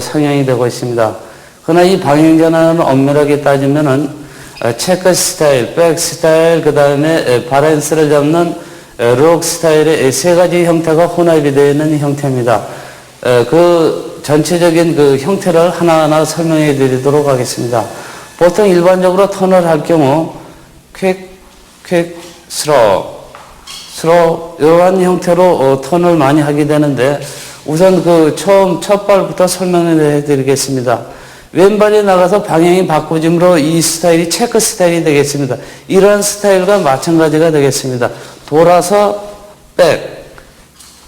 상향이 되고 있습니다. 그러나 이 방향 전환을 엄밀하게 따지면은 어, 체크 스타일, 백 스타일, 그 다음에 바란스를 잡는 어, 록 스타일의 세 가지 형태가 혼합이 되어 있는 형태입니다. 어, 그 전체적인 그 형태를 하나하나 설명해 드리도록 하겠습니다. 보통 일반적으로 턴을 할 경우 퀵, 퀵, 스로, 스로 이러한 형태로 어, 턴을 많이 하게 되는데 우선 그 처음 첫 발부터 설명해 드리겠습니다. 왼발이 나가서 방향이 바꾸짐으로 이 스타일이 체크 스타일이 되겠습니다. 이러한 스타일과 마찬가지가 되겠습니다. 돌아서 백,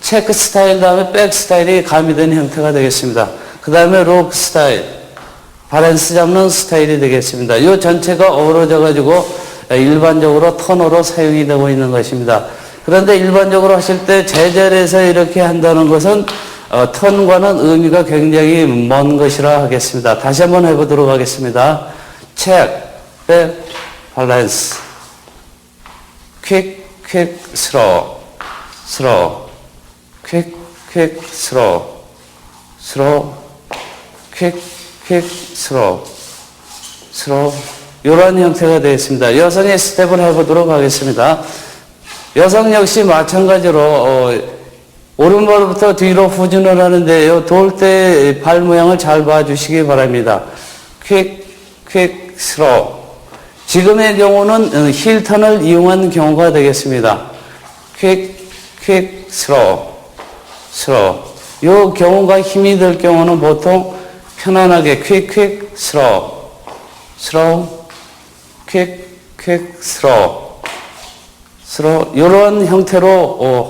체크 스타일 다음에 백 스타일이 가미된 형태가 되겠습니다. 그 다음에 록 스타일, 바란스 잡는 스타일이 되겠습니다. 이 전체가 어우러져 가지고 일반적으로 턴으로 사용이 되고 있는 것입니다. 그런데 일반적으로 하실 때 제자리에서 이렇게 한다는 것은 어, 턴과는 의미가 굉장히 먼 것이라 하겠습니다. 다시 한번 해보도록 하겠습니다. 체크, 백, 밸런스, 퀵, 퀵, 스로, 스로, 퀵, 퀵, 스로, 스로, 퀵, 퀵, 스로, 스로, 이러한 형태가 되겠습니다. 여성의 스텝을 해보도록 하겠습니다. 여성 역시 마찬가지로 어, 오른발부터 뒤로 후진을 하는데요. 돌 때 발 모양을 잘 봐주시기 바랍니다. 퀵, 퀵, 스로. 지금의 경우는 어, 힐턴을 이용한 경우가 되겠습니다. 퀵, 퀵, 스로, 스로. 이 경우가 힘이 들 경우는 보통 편안하게 퀵, 퀵, 스로, 스로, 퀵, 퀵, 스로, 스로. 이런 형태로 어,